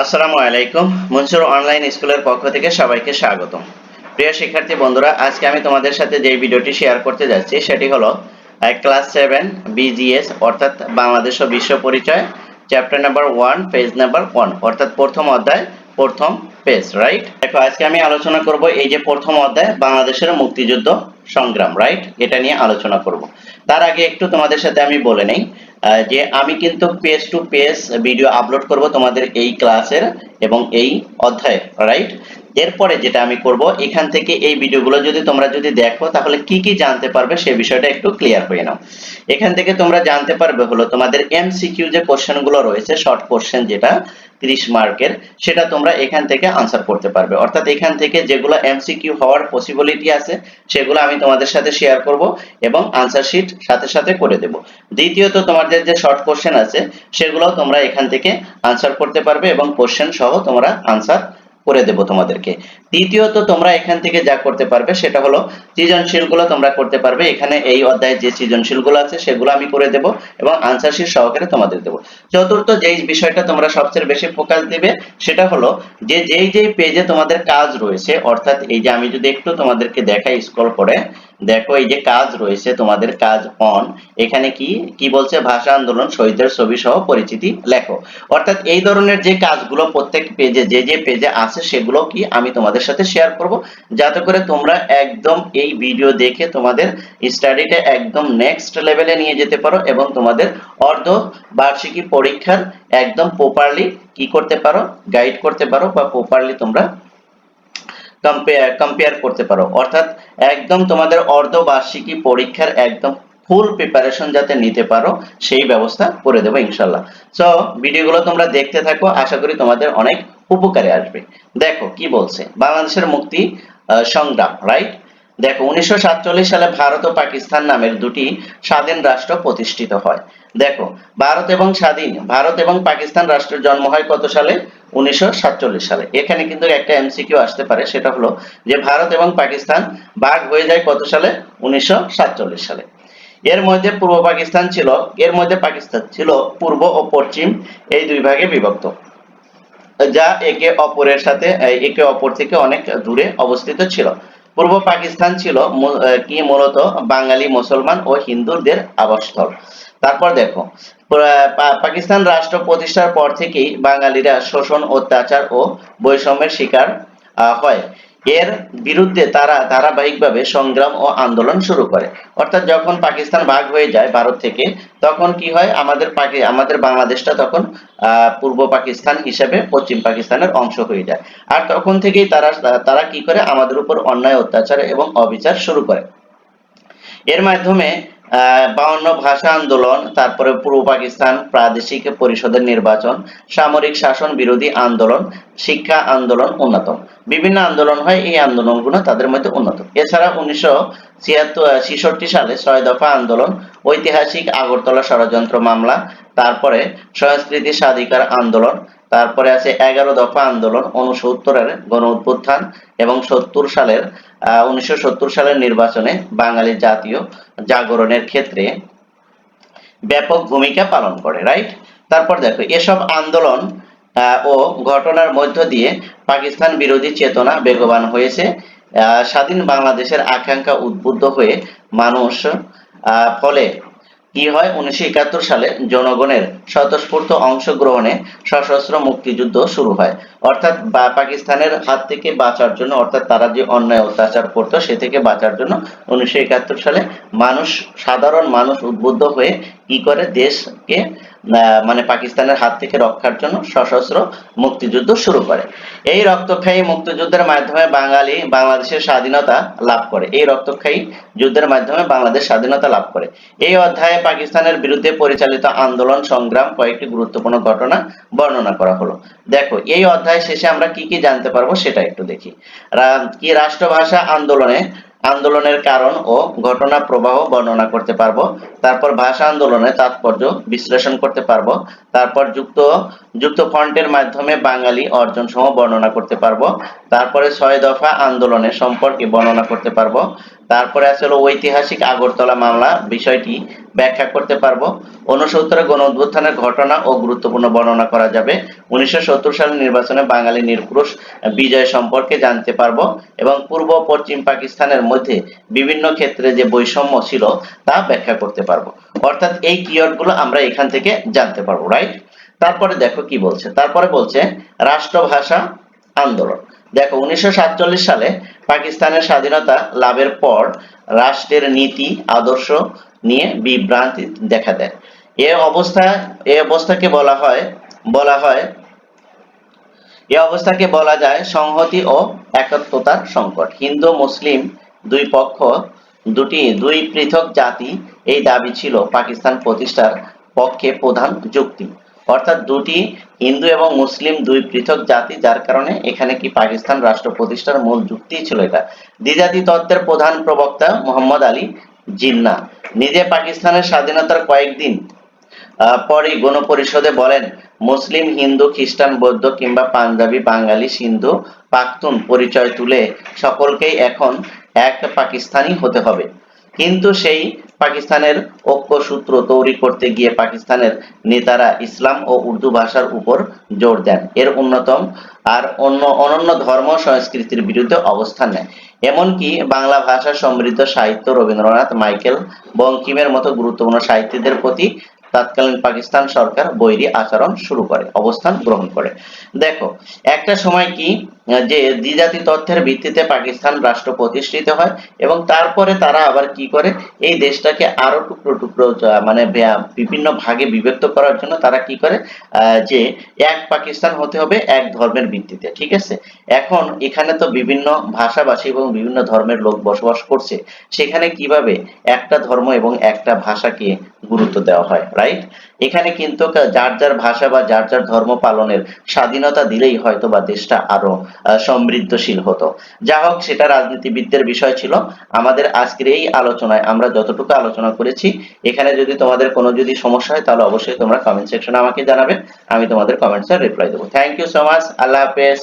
আসসালামু আলাইকুম। মনসুর অনলাইন স্কুলের পক্ষ থেকে সবাইকে স্বাগতম। প্রিয় শিক্ষার্থী বন্ধুরা, আজকে আমি তোমাদের সাথে যে ভিডিওটি শেয়ার করতে যাচ্ছি, সেটি হলো ক্লাস সেভেন বিজিএস অর্থাৎ বাংলাদেশ ও বিশ্ব পরিচয়, chapter number one, page number one, অর্থাৎ প্রথম অধ্যায়, প্রথম পেজ রাইট দেখো, আজকে আমি আলোচনা করব এই যে প্রথম অধ্যায়, বাংলাদেশের মুক্তিযুদ্ধ সংগ্রাম রাইট এটা নিয়ে আলোচনা করব। তার আগে একটু তোমাদের সাথে আমি বলে নেই যে আমি কিন্তু page two page video upload করব তোমাদের এই ক্লাসের এবং এই অধ্যায়ে রাইট এরপরে যেটা আমি করব, এখান থেকে এই ভিডিওগুলো যদি তোমরা যদি দেখো, তাহলে কি কি জানতে পারবে সে বিষয়টা একটু ক্লিয়ার হয়ে নাও। এখান থেকে তোমরা জানতে পারবে হলো তোমাদের এমসিকিউ যে কোশ্চেনগুলো রয়েছে শর্ট কোশ্চেন যেটা 30 মার্কের, সেটা তোমরা এখান থেকে আনসার করতে পারবে। অর্থাৎ এখান থেকে যেগুলো এমসিকিউ হওয়ার পসিবিলিটি আছে, সেগুলো আমি তোমাদের সাথে শেয়ার করব এবং আনসার শিট সাথে সাথে করে দেব। দ্বিতীয়ত তোমাদের যে শর্ট কোশ্চেন আছে, সেগুলো তোমরা এখান থেকে আনসার করতে পারবে এবং কোশ্চেন সহ তোমরা আনসার করে দেব তোমাদেরকে। তৃতীয়ত তোমরা এখান থেকে যা করতে পারবে সেটা হলো সৃজনশীলগুলো তোমরা করতে পারবে। এখানে এই অধ্যায়ে যে সৃজনশীলগুলো আছে সেগুলো আমি করে দেব এবং আনসার শিট সহকারে তোমাদের দেব। চতুর্থ যেই বিষয়টা তোমরা সবচেয়ে বেশি ফোকাস দিবে সেটা হলো যে যেই যেই পেজে তোমাদের কাজ রয়েছে, অর্থাৎ এই যে আমি যদি একটু তোমাদেরকে দেখাই স্ক্রল করে, দেখো এই যে কাজ রয়েছে তোমাদের কাজ অন এখানে কি কি বলছে? ভাষা আন্দোলন শহীদের ছবি সহ পরিচিতি লেখো। অর্থাৎ এই ধরনের যে কাজগুলো প্রত্যেক পেজে যে যে পেজে আছে সেগুলো কি আমি তোমাদের সাথে শেয়ার করব। যাতে করে তোমরা একদম এই ভিডিও দেখে তোমাদের স্টাডিটা একদম নেক্সট লেভেলে নিয়ে যেতে পারো এবং তোমাদের অর্ধ বার্ষিকী পরীক্ষার একদম প্রপারলি কি করতে পারো গাইড করতে পারো বা প্রপারলি তোমরা কম্পেয়ার কম্পেয়ার করতে পারো। অর্থাৎ একদম তোমাদের অর্ধবার্ষিকী পরীক্ষার একদম ফুল প্রিপারেশন যাতে নিতে পারো, সেই ব্যবস্থা করে দেবো ইনশাল্লাহ সো ভিডিওগুলো তোমরা দেখতে থাকো। আশা করি তোমাদের অনেক উপকারে আসবে। দেখো কি বলছে? বাংলাদেশের মুক্তি সংগ্রাম রাইট দেখো, উনিশশো সালে ভারত ও পাকিস্তান নামের দুটি স্বাধীন রাষ্ট্র প্রতিষ্ঠিত হয়। দেখো, ভারত এবং স্বাধীন, ভারত এবং পাকিস্তান রাষ্ট্রের জন্ম হয় কত সালে? উনিশশো সালে। এখানে কিন্তু একটা এমসিকিউ আসতে পারে, সেটা হলো যে ভারত এবং পাকিস্তান ভাগ হয়ে যায় কত সালে? উনিশশো সাতচল্লিশ সালে। এর মধ্যে পূর্ব পাকিস্তান ছিল, এর মধ্যে পাকিস্তান ছিল, পূর্ব ও পশ্চিম এই দুই ভাগে বিভক্ত। যা একে অপরের সাথে একে অপর থেকে অনেক দূরে অবস্থিত ছিল। পূর্ব পাকিস্তান ছিল কি মূলত বাঙালি, মুসলমান ও হিন্দুদের আবাসস্থল। তারপর দেখো পাকিস্তান রাষ্ট্র প্রতিষ্ঠার পর থেকেই বাঙালিরা শোষণ, অত্যাচার ও বৈষম্যের শিকার হয়। এর বিরুদ্ধে তারা ধারাবাহিকভাবে সংগ্রাম ও আন্দোলন শুরু করে। অর্থাৎ যখন পাকিস্তান ভাগ হয়ে যায় ভারত থেকে, তখন কি হয়? আমাদের পাকি, আমাদের বাংলাদেশটা তখন পূর্ব পাকিস্তান হিসেবে পশ্চিম পাকিস্তানের অংশ হয়ে যায়। আর তখন থেকেই তারা তারা কি করে? আমাদের উপর অন্যায়, অত্যাচার এবং অবিচার শুরু করে। এর মাধ্যমে বাউন্ন ভাষা আন্দোলন, তারপরে পূর্ব পাকিস্তান প্রাদেশিক পরিষদের নির্বাচন, সামরিক শাসন বিরোধী আন্দোলন, শিক্ষা আন্দোলন অন্যতম বিভিন্ন আন্দোলন হয়, এই আন্দোলনগুলো তাদের মধ্যে অন্যতম এছাড়া উনিশশো ছিয়াত্তর সালে ছয় দফা আন্দোলন, ঐতিহাসিক আগরতলা ষড়যন্ত্র মামলা, তারপরে সংস্কৃতি স্বাধিকার আন্দোলন তারপরে আছে এগারো দফা আন্দোলন উনসত্তরের গণ উত্থান এবং সত্তর সালের উনিশশো সত্তর সালের নির্বাচনে বাঙালি জাতীয় জাগরণের ক্ষেত্রে ব্যাপক ভূমিকা পালন করে রাইট তারপর দেখো, এসব আন্দোলন ও ঘটনার মধ্য দিয়ে পাকিস্তান বিরোধী চেতনা বেগবান হয়েছে। স্বাধীন বাংলাদেশের আকাঙ্ক্ষা উদ্বুদ্ধ হয়ে মানুষ ফলে কি হয়? উনিশশো একাত্তর সালে জনগণের স্বতঃস্ফূর্ত অংশগ্রহণে সশস্ত্র মুক্তিযুদ্ধ শুরু হয়। অর্থাৎ পাকিস্তানের হাত থেকে বাঁচার জন্য, অর্থাৎ তারা যে অন্যায় অত্যাচার করতো, সে থেকে বাঁচার জন্য উনিশশো একাত্তর সালে মানুষ, সাধারণ মানুষ উদ্বুদ্ধ হয়ে কি করে? দেশকে মানে পাকিস্তানের হাত থেকে রক্ষার জন্য সশস্ত্র মুক্তিযুদ্ধ শুরু করে। এই রক্তক্ষয়ী মুক্তিযুদ্ধের মাধ্যমে বাঙালি বাংলাদেশের স্বাধীনতা লাভ করে। এই রক্তক্ষয়ী যুদ্ধের মাধ্যমে বাংলাদেশ স্বাধীনতা লাভ করে। এই অধ্যায়ে পাকিস্তানের বিরুদ্ধে পরিচালিত আন্দোলন, সংগ্রাম, কয়েকটি গুরুত্বপূর্ণ ঘটনা বর্ণনা করা হলো। দেখো, এই অধ্যায় শেষে আমরা কি কি জানতে পারব সেটা একটু দেখি। কি রাষ্ট্রভাষা আন্দোলনে আন্দোলনের কারণ ও ঘটনা প্রবাহ বর্ণনা করতে পারব। তারপর ভাষা আন্দোলনের তাৎপর্য বিশ্লেষণ করতে পারব। তারপর যুক্ত যুক্ত ফন্টের মাধ্যমে বাঙালি অর্জন সহ বর্ণনা করতে পারব। তারপরে ছয় দফা আন্দোলনের সম্পর্কে বর্ণনা করতে পারব। তারপরে আছে হলো ঐতিহাসিক আগরতলা মামলা, বিষয়টি ব্যাখ্যা করতে পারব। ঊনসত্তরের গণ ঘটনা ও গুরুত্বপূর্ণ বর্ণনা করা যাবে। উনিশশো সত্তর সালের নির্বাচনে বাঙালি নিরপুরুষ বিজয় সম্পর্কে জানতে পারব এবং পূর্ব পশ্চিম পাকিস্তানের মধ্যে বিভিন্ন ক্ষেত্রে যে বৈষম্য ছিল তা ব্যাখ্যা করতে পারব। অর্থাৎ এই কিওয়ার্ডগুলো আমরা এখান থেকে জানতে পারব রাইট তারপরে দেখো কি বলছে। তারপরে বলছে, রাষ্ট্রভাষা আন্দোলন। দেখো, উনিশশো সাতচল্লিশ সালে পাকিস্তানের স্বাধীনতা লাভের পর রাষ্ট্রের নীতি, আদর্শ নিয়ে বিভ্রান্তি দেখা দেয়। এ অবস্থা, এ অবস্থাকে বলা হয় বলা হয় এ অবস্থাকে বলা যায় সংহতি ও একত্বতার সংকট। হিন্দু, মুসলিম দুই পক্ষ, দুটি, দুই পৃথক জাতি এই দাবি ছিল পাকিস্তান প্রতিষ্ঠার পক্ষে প্রধান যুক্তি। অর্থাৎ দুটি হিন্দু এবং মুসলিম দুই পৃথক জাতি, যার কারণে এখানে কি পাকিস্তান রাষ্ট্র প্রতিষ্ঠার মূল যুক্তি ছিল এটা। দ্বিজাতি তত্ত্বের প্রধান প্রবক্তা মোহাম্মদ আলী জিন্না নিজে পাকিস্তানের স্বাধীনতার কয়েকদিন পরেই গণপরিষদে বলেন, মুসলিম, হিন্দু, খ্রিস্টান, বৌদ্ধ কিংবা পাঞ্জাবি, বাঙালি, সিন্ধু, পাখতুন পরিচয় তুলে সকলকেই এখন এক পাকিস্তানি হতে হবে। কিন্তু সেই পাকিস্তানের ঐক্যসূত্র তৈরি করতে গিয়ে পাকিস্তানের নেতারা ইসলাম ও উর্দু ভাষার উপর জোর দেন। এর অন্যতম আর অন্য অনন্য ধর্ম সংস্কৃতির বিরুদ্ধে অবস্থান নেয়। এমনকি বাংলা ভাষা সমৃদ্ধ সাহিত্য রবীন্দ্রনাথ মাইকেল বঙ্কিমের মতো গুরুত্বপূর্ণ সাহিত্যিকদের প্রতি তৎকালীন পাকিস্তান সরকার বৈরী আচরণ শুরু করে অবস্থান গ্রহণ করে। দেখো একটা সময় কি যে দ্বিজাতি তথ্যের ভিত্তিতে পাকিস্তান রাষ্ট্র প্রতিষ্ঠিত হয় এবং তারপরে তারা আবার কি করে? এই দেশটাকে আরও টুকরো টুকরো মানে বিভিন্ন ভাগে বিভক্ত করার জন্য তারা কি করে? যে এক পাকিস্তান হতে হবে এক ধর্মের ভিত্তিতে, ঠিক আছে? এখন এখানে তো বিভিন্ন ভাষাভাষী এবং বিভিন্ন ধর্মের লোক বসবাস করছে। সেখানে কীভাবে একটা ধর্ম এবং একটা ভাষাকে গুরুত্ব দেওয়া হয় রাইট এখানে কিন্তু যার যার ভাষা বা যার যার ধর্ম পালনের স্বাধীনতা দিলেই হয়তো বা দেশটা আরও সমৃদ্ধশীল হতো। যা হোক, সেটা রাজনীতিবিদদের বিষয় ছিল। আমাদের আজকের এই আলোচনায় আমরা যতটুকু আলোচনা করেছি, এখানে যদি তোমাদের কোনো যদি সমস্যা হয়, তাহলে অবশ্যই তোমরা কমেন্ট সেকশনে আমাকে জানাবে। আমি তোমাদের কমেন্টসে রিপ্লাই দেবো। থ্যাংক ইউ সো মাচ আল্লাহ হাফেজ।